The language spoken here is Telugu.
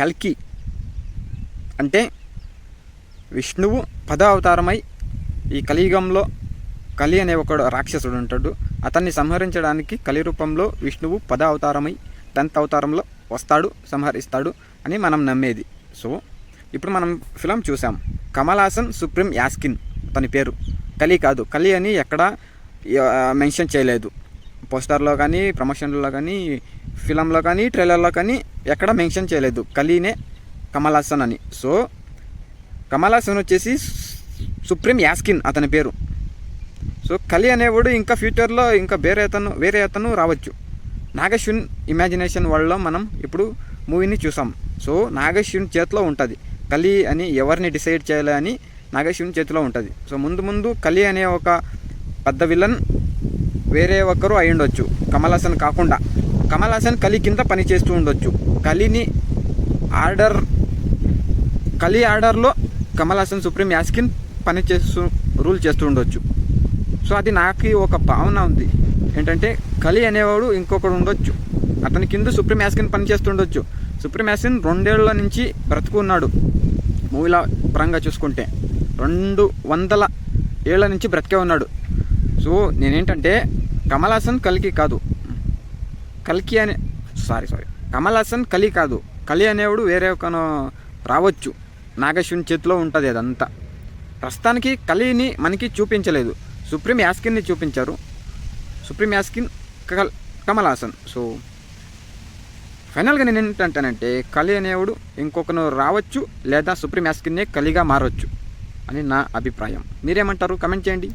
కల్కి. అంటే విష్ణువు పద అవతారమై ఈ కలియుగంలో కలి అనే ఒక రాక్షసుడు ఉంటాడు. అతన్ని సంహరించడానికి కలి రూపంలో విష్ణువు పద అవతారమై టెన్త్ అవతారంలో వస్తాడు సంహరిస్తాడు అని మనం నమ్మేది. సో ఇప్పుడు మనం ఫిలం చూసాం. కమలాసన్ సుప్రీం యాస్కిన్ తన పేరు. కలి కాదు కలి అని ఎక్కడ మెన్షన్ చేయలేదు. పోస్టర్లో కానీ ప్రమోషన్లో కానీ ఫిలంలో కానీ ట్రైలర్లో కానీ ఎక్కడ మెన్షన్ చేయలేదు. కలీనే కమల్ హాసన్ అని. సో కమల్ హాసన్ వచ్చేసి సుప్రీం యాస్కిన్ అతని పేరు. సో కలి అనేవాడు ఇంకా ఫ్యూచర్లో ఇంకా వేరే అతను వేరే అతను రావచ్చు. నాగశ్విన్ ఇమాజినేషన్ వరల్డ్లో మనం ఇప్పుడు మూవీని చూసాం. సో నాగశ్విన్ చేతిలో ఉంటుంది. కలి అని ఎవరిని డిసైడ్ చేయాలి అని నాగశ్విన్ చేతిలో ఉంటుంది. సో ముందు ముందు కలి అనే ఒక పెద్ద విలన్ వేరే ఒక్కరు అయి ఉండొచ్చు కమల్ హాసన్ కాకుండా. కమల్ హాసన్ కలి కింద పని చేస్తూ ఉండొచ్చు. కలిని ఆర్డర్ కలి ఆర్డర్లో కమల్ హాసన్ సుప్రీం యాస్కిన్ పని చేస్తూ రూల్ చేస్తూ ఉండొచ్చు. సో అది నాకు ఒక భావన ఉంది. ఏంటంటే కలి అనేవాడు ఇంకొకడు ఉండొచ్చు. అతని కింద సుప్రీం యాస్కిన్ పని చేస్తుండొచ్చు సుప్రీం యాస్కిన్ రెండేళ్ళ నుంచి బ్రతుకున్నాడు. మూవీల పరంగా చూసుకుంటే. రెండు వందల ఏళ్ళ నుంచి బ్రతికే ఉన్నాడు. సో నేనేంటంటే కమల్ హాసన్ కలికి కాదు. కల్కి అనే సారీ సారీ కమల్ హాసన్ కలి కాదు. కలి అనేవాడు వేరే ఒక రావచ్చు. నాగశ్వని చేతిలో ఉంటుంది అదంతా. ప్రస్తుతానికి కలిని మనకి చూపించలేదు. సుప్రీం యాస్కిన్ని చూపించారు. సుప్రీం యాస్కిన్ కల్ కమల్ హాసన్. సో ఫైనల్గా నేను ఏంటంటానంటే కలి అనేవాడు ఇంకొకను రావచ్చు లేదా సుప్రీం యాస్కిన్నే కలిగా మారవచ్చు అని నా అభిప్రాయం. మీరేమంటారు? కమెంట్ చేయండి.